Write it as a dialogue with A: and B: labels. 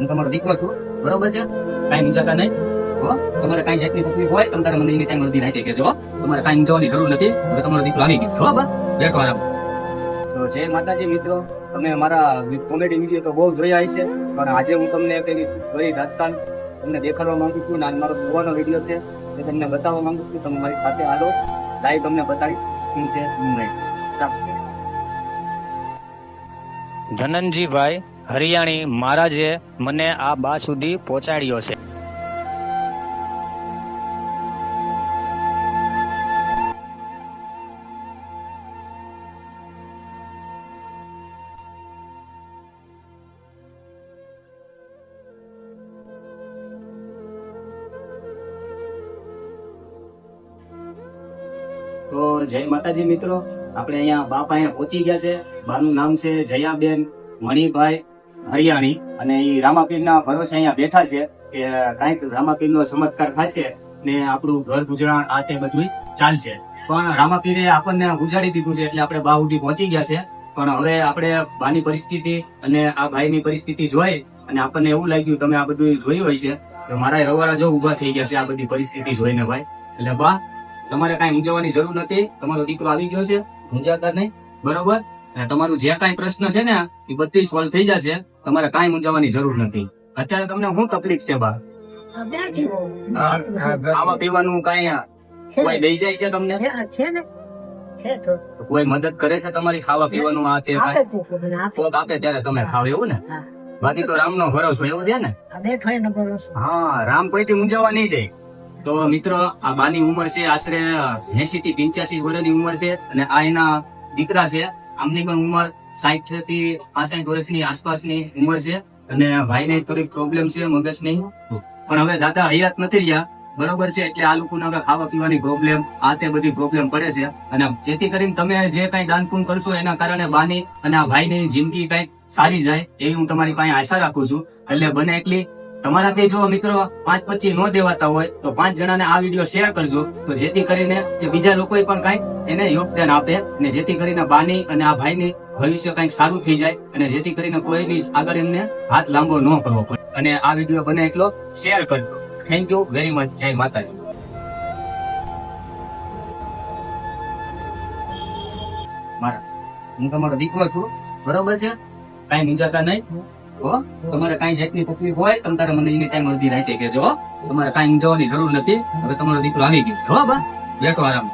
A: હું તમારો દીકરો છું. બરોબર છે? કાંઈ મૂંઝાતા નહીં. હો? તમારે કાંઈ જાતની તકલીફ હોય તમે તારે મને એની ટાઈમ અડધી રાખી કહેજો તમારે કાંઈ મૂંઝાવાની જરૂર નથી. હવે તમારો દીકરો આવી ગયો છે, હો બેઠો આરામ. તો જય માતાજી મિત્રો, તમે મારા કોમેડી વીડિયો તો બહુ જોયા હશે, પણ આજે હું તમને પેલી કોઈ દાસ્તાન તમને દેખાડવા માંગુ છું. અને મારો સુવાનો વીડિયો છે, એ તમને બતાવવા માંગુ છું. તમે મારી સાથે હાલો. લાઈવ તમને બતાવી શું છે, શું નહીં.
B: ધનંજીભાઈ હરિયાણી મહારાજે મને આ બા સુધી પહોંચાડ્યો છે.
A: તો જય માતાજી મિત્રો, આપણે અહીંયા બાપા અહીંયા પહોંચી ગયા છે. બાનું નામ છે જયાબેન મણિભાઈ. હરિયાણી અને એ રામાપીરના ભરોસે અહીંયા બેઠા છે કે કાંઈક રામાપીરનો ચમત્કાર થશે ને આપણું ઘર ગુજરાન આ તે બધું ચાલશે. પણ રામાપીરે આપણને ગુજારી દીધું છે એટલે આપણે બા પહોંચી ગયા છે. પણ હવે આપણે બાની પરિસ્થિતિ અને આ ભાઈની પરિસ્થિતિ જોઈ અને આપણને એવું લાગ્યું, તમે આ બધું જોયું હોય છે, તો મારા રવારા જો ઊભા થઈ ગયા છે આ બધી પરિસ્થિતિ જોઈને ભાઈ. એટલે બા, તમારે કાંઈ મૂંઝાવાની જરૂર નથી. તમારો દીકરો આવી ગયો છે, મૂંઝાતા નહીં. બરોબર? તમારું જે કાંઈ પ્રશ્ન છે ને, એ બધી સોલ્વ થઈ જશે. તમારે કાંઈ મૂંઝાવાની જરૂર નથી. અત્યારે તમને શું તકલીફ છે બા? ખાવા પીવાનું કાંઈ કોઈ દઈ જાય છે તમને?
C: છે ને?
A: કોઈ મદદ કરે છે તમારી ખાવા પીવાનું આ તે કોક આપે ત્યારે તમે ખાવ એવું ને? બાકી તો રામ નો ભરોસો એવું છે ને?
C: આ બેઠો એનો ભરોસો.
A: હા રામ કોઈ થી મૂંઝાવા નહીં દે. તો મિત્રો આ બાની ઉંમર છે આશરે એસી થી પિંચ્યાસી વર્ષની ઉંમર છે અને આ એના દીકરા છે. આમની પણ ઉંમર સાઠથી પાસઠ વર્ષની આસપાસની ઉંમર છે અને ભાઈને થોડીક પ્રોબ્લેમ છે મગજની પણ હવે દાદા હયાત નથી રહ્યા. બરોબર છે, એટલે આ લોકોને હવે ખાવા પીવાની પ્રોબ્લેમ આ તે બધી પ્રોબ્લેમ પડે છે. અને જેથી કરીને તમે જે કઈ દાન પુण्ય કરશો એના કારણે બાની અને આ ભાઈની જિંદગી કઈ સારી જાય એવી હું તમારી પાસે આશા રાખું છું. એટલે બને એટલી. તમારાથી જો મિત્રો પાંચ પચી નો દેવાતા હોય, તો પાંચ જણાને આ વીડિયો શેર કરજો. તો જેથી કરીને બીજા લોકો પણ કઈ એને યોગદાન આપે અને જેથી કરીને બાની અને આ ભાઈની ભવિષ્ય કંઈક સારું થઈ જાય અને જેથી કરીને કોઈની આગળ એમને હાથ લાંબો ન કરવો પડે. અને આ વીડિયો બને એટલો શેર કરજો. થેન્ક યુ વેરી મચ જય માતાજી. મારા, હું તમારો દીકરો છું, બરોબર છે? કઈ મૂંઝાતા નહીં? હો, તમારે કઈ જાતની તકલીફ હોય, તમે તારે મને એની ટાઈમ અડધી રાતે કેજો તમારે કઈ મૂંઝાવાની જરૂર નથી. હવે તમારો દીકરો આવી ગયો છે. હો, બા. બેઠો આરામ